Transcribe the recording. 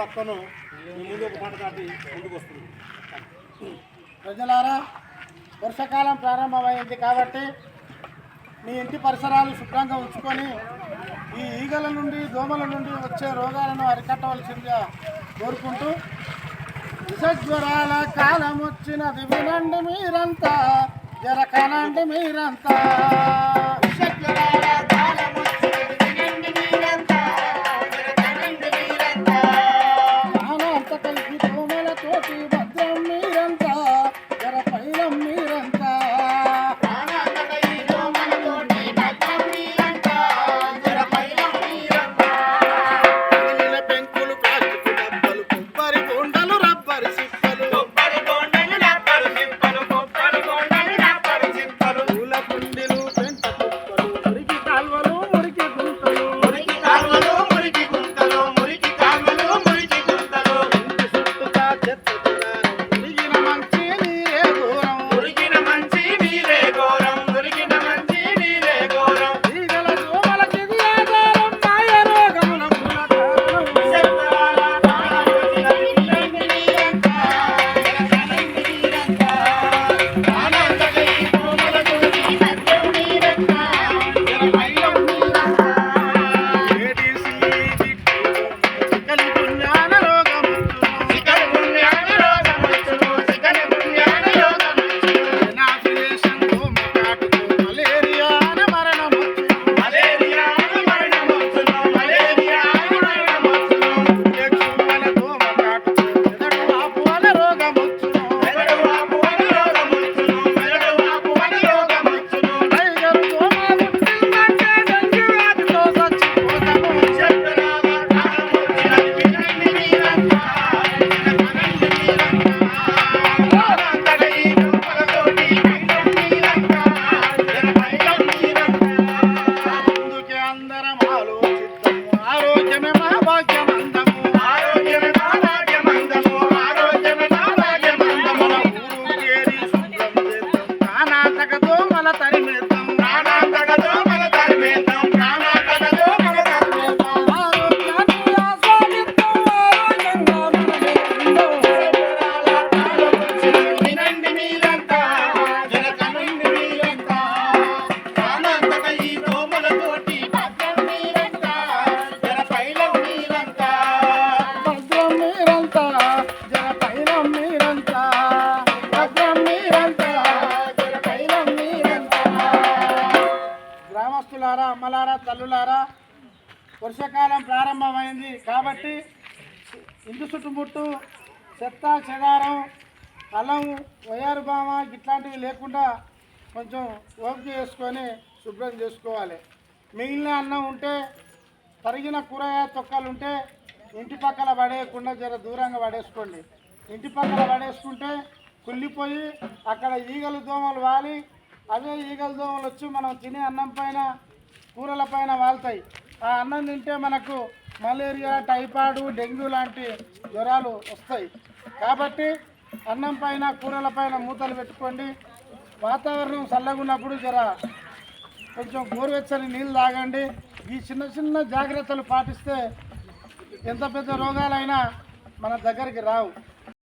పక్కను ముందు ఒక మాట దాటి ముందుకు వస్తుంది. ప్రజలారా వర్షాకాలం ప్రారంభమైంది కాబట్టి మీ ఇంటి పరిసరాలు శుభ్రంగా ఉంచుకొని ఈ ఈగల నుండి దోమల నుండి వచ్చే రోగాలను అరికట్టవలసిందిగా కోరుకుంటూ విషజ్వరాల కాలం వచ్చినది వినండి మీరంతా జరకనండి మీరంతా. విషజ్వరాల గ్రామస్తులారా అమ్మలారా తల్లులారా వర్షాకాలం ప్రారంభమైంది కాబట్టి ఇంటి చుట్టుముట్టు చెత్త చెదారం అల్లం వయారు బామ ఇట్లాంటివి లేకుండా కొంచెం ఓపిక చేసుకొని శుభ్రం చేసుకోవాలి. మిగిలిన అన్నం ఉంటే తరిగిన కూరగాయ తొక్కలు ఉంటే ఇంటి పక్కల పడేయకుండా జర దూరంగా పడేసుకోండి. ఇంటి పక్కల పడేసుకుంటే కుళ్ళిపోయి అక్కడ ఈగలు దోమలు వాలి. అవే ఈగల దోమలు వచ్చి మనం తినే అన్నం పైన కూరల పైన వాళ్తాయి. ఆ అన్నం తింటే మనకు మలేరియా టైఫాయిడ్ డెంగ్యూ లాంటి జ్వరాలు వస్తాయి. కాబట్టి అన్నం పైన కూరల పైన మూతలు పెట్టుకోండి. వాతావరణం చల్లగా ఉన్నప్పుడు జర కొంచెం గోరువెచ్చని నీళ్ళు తాగండి. ఈ చిన్న చిన్న జాగ్రత్తలు పాటిస్తే ఎంత పెద్ద రోగాలైనా మన దగ్గరికి రావు.